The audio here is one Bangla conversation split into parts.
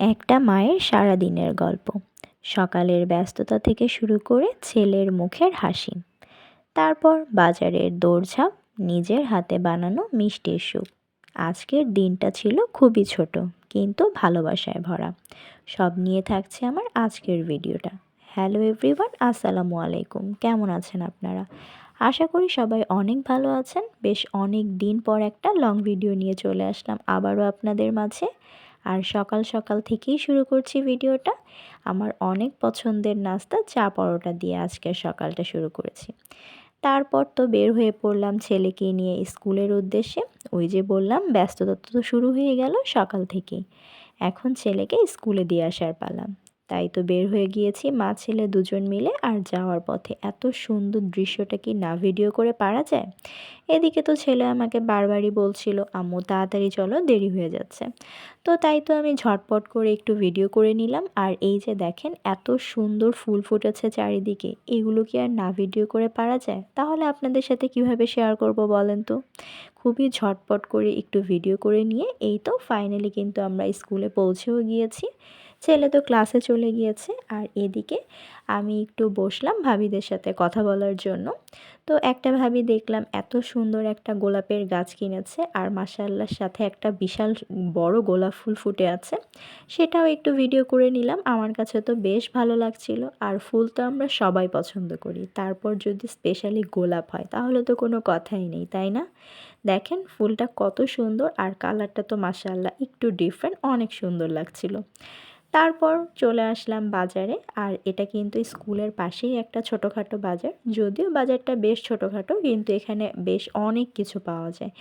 একটা মায়ের সারা দিনের গল্প। সকালের ব্যস্ততা থেকে শুরু করে ছেলের মুখের হাসি। তারপর বাজারের দৌড়ঝাঁপ নিজের হাতে বানানো মিষ্টির সুপ আজকের দিনটা ছিল খুবই ছোট, কিন্তু ভালোবাসায় ভরা। সব নিয়ে থাকছে আমার আজকের ভিডিওটা। হ্যালো এভরিওয়ান, আসসালামু আলাইকুম। কেমন আছেন আপনারা? আশা করি সবাই অনেক ভালো আছেন। বেশ অনেক দিন পর একটা লং ভিডিও নিয়ে চলে আসলাম আবারও আপনাদের মাঝে। আর সকাল সকাল থেকেই শুরু করছি ভিডিওটা। আমার অনেক পছন্দের নাস্তা চা পরোটা দিয়ে আজকের সকালটা শুরু করেছি। তারপর তো বের হয়ে পড়লাম ছেলেকে নিয়ে স্কুলের উদ্দেশ্যে। ওই যে বললাম, ব্যস্ততা তো শুরু হয়ে গেল সকাল থেকেই। এখন ছেলেকে স্কুলে দিয়ে আসার পালাম তাই তো বের হয়ে গিয়েছি, মা ছেলে দুজন মিলে। আর যাওয়ার পথে এত সুন্দর দৃশ্যটা কি না ভিডিও করে পারা যায়? এদিকে তো ছেলে আমাকে বারবারই বলছিল, আম্মু, তাড়াতাড়ি চলো, দেরি হয়ে যাচ্ছে। তো তাই তো আমি ঝটপট করে একটু ভিডিও করে নিলাম। আর এই যে দেখেন, এত সুন্দর ফুল ফুটেছে চারিদিকে। এগুলো কি আর না ভিডিও করে পারা যায়? তাহলে আপনাদের সাথে কীভাবে শেয়ার করব বলেন তো? খুবই ঝটপট করে একটু ভিডিও করে নিয়ে, এই তো ফাইনালি কিন্তু আমরা স্কুলে পৌঁছেও গিয়েছি। ছেলে তো ক্লাসে চলে গিয়েছে আর এদিকে আমি একটু বসলাম ভাবিদের সাথে কথা বলার জন্য। তো একটা ভাবি দেখলাম এত সুন্দর একটা গোলাপের গাছ কিনেছে আর মাসাল্লার সাথে একটা বিশাল বড় গোলাপ ফুল ফুটে আছে। সেটাও একটু ভিডিও করে নিলাম। আমার কাছে তো বেশ ভালো লাগছিল। আর ফুল তো আমরা সবাই পছন্দ করি। তারপর যদি স্পেশালি গোলাপ হয়, তাহলে তো কোনো কথাই নেই, তাই না? দেখেন ফুলটা কত সুন্দর আর কালারটা তো মাসাল্লাহ একটু ডিফারেন্ট অনেক সুন্দর লাগছিল। তারপর চলে আসলাম বাজারে। আর এটা কিন্তু স্কুলের পাশেই একটা ছোটোখাটো বাজার। যদিও বাজারটা বেশ ছোটোখাটো, কিন্তু এখানে বেশ অনেক কিছু পাওয়া যায়।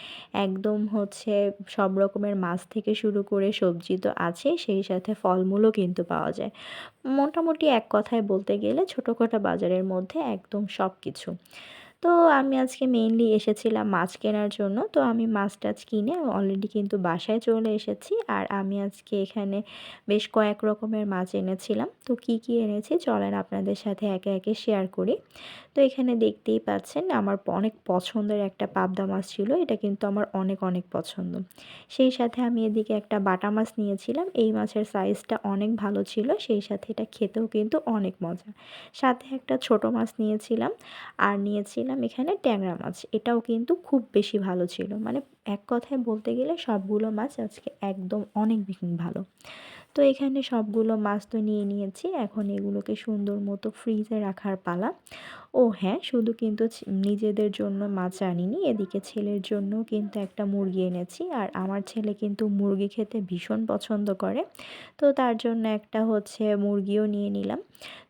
একদম হচ্ছে সব রকমের মাছ থেকে শুরু করে সবজি তো আছে, সেই সাথে ফলমূলও কিন্তু পাওয়া যায়। মোটামুটি এক কথায় বলতে গেলে ছোটোখাটো বাজারের মধ্যে একদম সব কিছু তো আমি আজকে মেইনলি এসেছিলাম মাছ কেনার জন্য। তো আমি মাছ টাছ কিনে অলরেডি কিন্তু বাসায় চলে এসেছি। আর আমি আজকে এখানে বেশ কয়েক রকমের মাছ এনেছিলাম। তো কি কি এনেছি চলেন আপনাদের সাথে একে একে শেয়ার করি। তো এখানে দেখতেই পাচ্ছেন আমার অনেক পছন্দের একটা পাবদা মাছ ছিল। এটা কিন্তু আমার অনেক অনেক পছন্দ। সেই সাথে আমি এদিকে একটা বাটা মাছ নিয়েছিলাম। এই মাছের সাইজটা অনেক ভালো ছিল। সেই সাথে এটা খেতেও কিন্তু অনেক মজা। সাথে একটা ছোট মাছ নিয়েছিলাম। আর নিয়েছিলাম নিয়েছিলাম এখানে ট্যাংরা মাছ। এটাও কিন্তু খুব বেশি ভালো ছিল। মানে এক কথায় বলতে গেলে সবগুলো মাছ আজকে একদম অনেক ভালো। তো এখানে সবগুলো মাছ তো নিয়ে নিয়েছি। এখন এগুলোকে সুন্দর মতো ফ্রিজে রাখার পালা। ও হ্যাঁ শুধু কিন্তু নিজেদের জন্য মাছ আনিনি, এদিকে ছেলের জন্য কিন্তু একটা মুরগি এনেছি। আর আমার ছেলে কিন্তু মুরগি খেতে ভীষণ পছন্দ করে। তো তার জন্য একটা হচ্ছে মুরগিও নিয়ে নিলাম।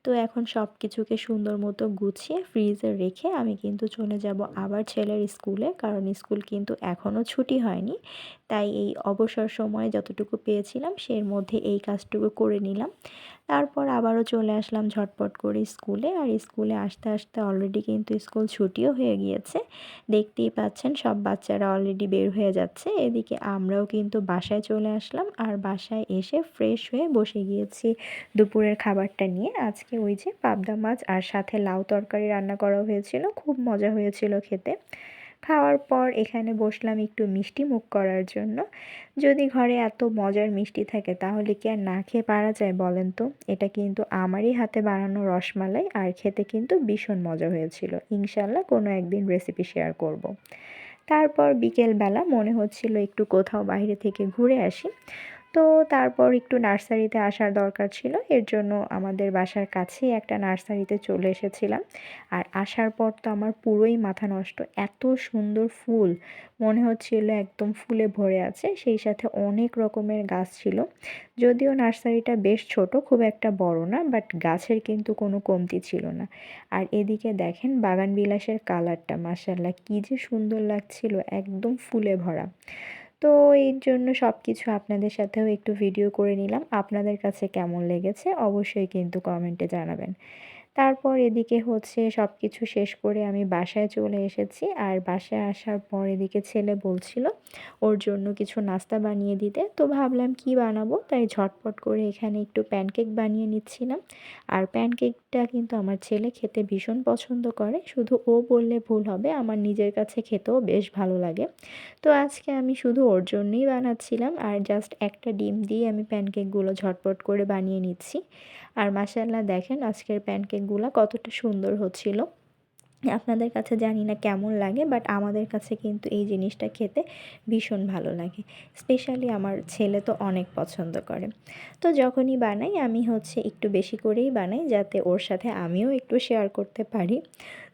তো এখন সব কিছুকে সুন্দর মতো গুছিয়ে ফ্রিজে রেখে আমি কিন্তু চলে যাব আবার ছেলের স্কুলে। কারণ স্কুল কিন্তু এখনও ছুটি হয়নি। তাই এই অবসর সময় যতটুকু পেয়েছিলাম, সের মধ্যে এই কাজটুকু করে নিলাম। তারপর আবারও চলে আসলাম ঝটপট করে স্কুলে। আর স্কুলে আসতে আসতে অলরেডি কিন্তু স্কুল ছুটিও হয়ে গিয়েছে। দেখতেই পাচ্ছেন সব বাচ্চারা অলরেডি বের হয়ে যাচ্ছে। এদিকে আমরাও কিন্তু বাসায় চলে আসলাম। আর বাসায় এসে ফ্রেশ হয়ে বসে গিয়েছি দুপুরের খাবারটা নিয়ে। আজকে ওই যে পাবদা মাছ আর সাথে লাউ তরকারি রান্না করা হয়েছিল। খুব মজা হয়েছিল খেতে। খাওয়ার পর এখানে বসলাম একটু মিষ্টি মুখ করার জন্য। যদি ঘরে এত মজার মিষ্টি থাকে, তাহলে কি আর না খেয়ে পারা যায় বলেন তো? এটা কিন্তু আমারই হাতে বানানো রসমালাই আর খেতে কিন্তু ভীষণ মজা হয়েছিল। ইনশাল্লাহ কোনো একদিন রেসিপি শেয়ার করব। তারপর বিকেলবেলা মনে হচ্ছিল একটু কোথাও বাইরে থেকে ঘুরে আসি। তো তারপর একটু নার্সারিতে আসার দরকার ছিল। এর জন্য আমাদের বাসার কাছেই একটা নার্সারিতে চলে এসেছিলাম। আর আসার পর তো আমার পুরোই মাথা নষ্ট। এত সুন্দর ফুল, মনে হচ্ছিল একদম ফুলে ভরে আছে। সেই সাথে অনেক রকমের গাছ ছিল। যদিও নার্সারিটা বেশ ছোট, খুব একটা বড় না, বাট গাছের কিন্তু কোনো কমতি ছিল না। আর এদিকে দেখেন বাগান বিলাসের কালারটা মাসাল্লাহ কী যে সুন্দর লাগছিল, একদম ফুলে ভরা। তো এর জন্য সব কিছু আপনাদের সাথেও একটু ভিডিও করে নিলাম। আপনাদের কাছে কেমন লেগেছে অবশ্যই কিন্তু কমেন্টে জানাবেন। তারপর এদিকে হচ্ছে সব কিছু শেষ করে আমি বাসায় চলে এসেছি। আর বাসায় আসার পর এদিকে ছেলে বলছিল ওর জন্য কিছু নাস্তা বানিয়ে দিতে। তো ভাবলাম কি বানাবো? তাই ঝটপট করে এখানে একটু প্যানকেক বানিয়ে নিচ্ছিলাম। আর প্যানকেকটা কিন্তু আমার ছেলে খেতে ভীষণ পছন্দ করে। শুধু ও বললে ভুল হবে, আমার নিজের কাছে খেতেও বেশ ভালো লাগে। তো আজকে আমি শুধু ওর জন্যই বানাচ্ছিলাম। আর জাস্ট একটা ডিম দিয়ে আমি প্যানকেকগুলো ঝটপট করে বানিয়ে নিচ্ছি। আর মাসাল্লাহ দেখেন আজকের প্যানকেকগুলো কতটা সুন্দর হচ্ছিল। আপনাদের কাছে জানি না কেমন লাগে, বাট আমাদের কাছে কিন্তু এই জিনিসটা খেতে ভীষণ ভালো লাগে। স্পেশালি আমার ছেলে তো অনেক পছন্দ করে। তো যখনই বানাই, আমি হচ্ছে একটু বেশি করেই বানাই, যাতে ওর সাথে আমিও একটু শেয়ার করতে পারি।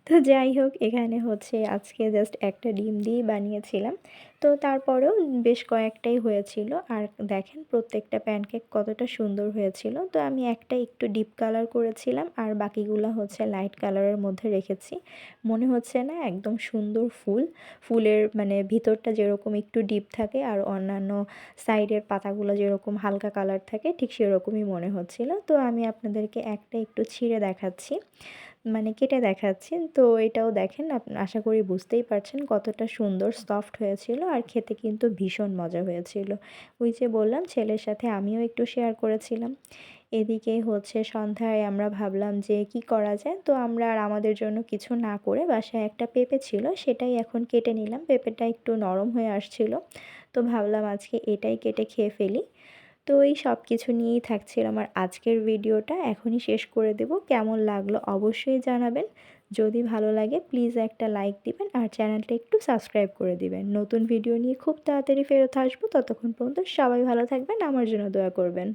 তো যাই হোক, এখানে হচ্ছে আজকে জাস্ট একটা ডিম দিয়েই বানিয়েছিলাম। তো তারপরেও বেশ কয়েকটাই হয়েছিল। আর দেখেন, প্রত্যেকটা প্যানকেক কতটা সুন্দর হয়েছিল। তো আমি একটা একটু ডিপ কালার করেছিলাম, আর বাকিগুলো হচ্ছে লাইট কালারের মধ্যে রেখেছি। মনে হচ্ছে না একদম সুন্দর ফুল। ফুলের মানে ভিতরটা যেরকম একটু ডিপ থাকে, আর অন্যান্য সাইডের পাতাগুলো যেরকম হালকা কালার থাকে, ঠিক সেরকমই মনে হচ্ছিল। তো আমি আপনাদেরকে একটা একটু ছিঁড়ে দেখাচ্ছি। মানে কেটে দেখাচ্ছি তো এটাও দেখেন আশা করি বুঝতেই পারছেন কতটা সুন্দর সফট হয়েছিল আর খেতে কিন্তু ভীষণ মজা হয়েছিল। ওই যে বললাম, ছেলের সাথে আমিও একটু শেয়ার করেছিলাম। এদিকে হচ্ছে সন্ধ্যায় আমরা ভাবলাম যে কি করা যায়? তো আমরা আর আমাদের জন্য কিছু না করে বাসায় একটা পেঁপে ছিল, সেটাই এখন কেটে নিলাম। পেঁপেটা একটু নরম হয়ে আসছিল। তো ভাবলাম আজকে এটাই কেটে খেয়ে ফেলি। তো এই সব কিছু নিয়েই থাকছে আমার আজকের ভিডিওটা। এখনই শেষ করে দেব। কেমন লাগল অবশ্যই জানাবেন। যদি ভালো লাগে প্লিজ একটা লাইক দিবেন আর চ্যানেলটা একটু সাবস্ক্রাইব করে দিবেন। নতুন ভিডিও নিয়ে খুব তাড়াতাড়ি ফেরত আসব। ততক্ষণ পর্যন্ত সবাই ভালো থাকবেন। আমার জন্য দোয়া করবেন।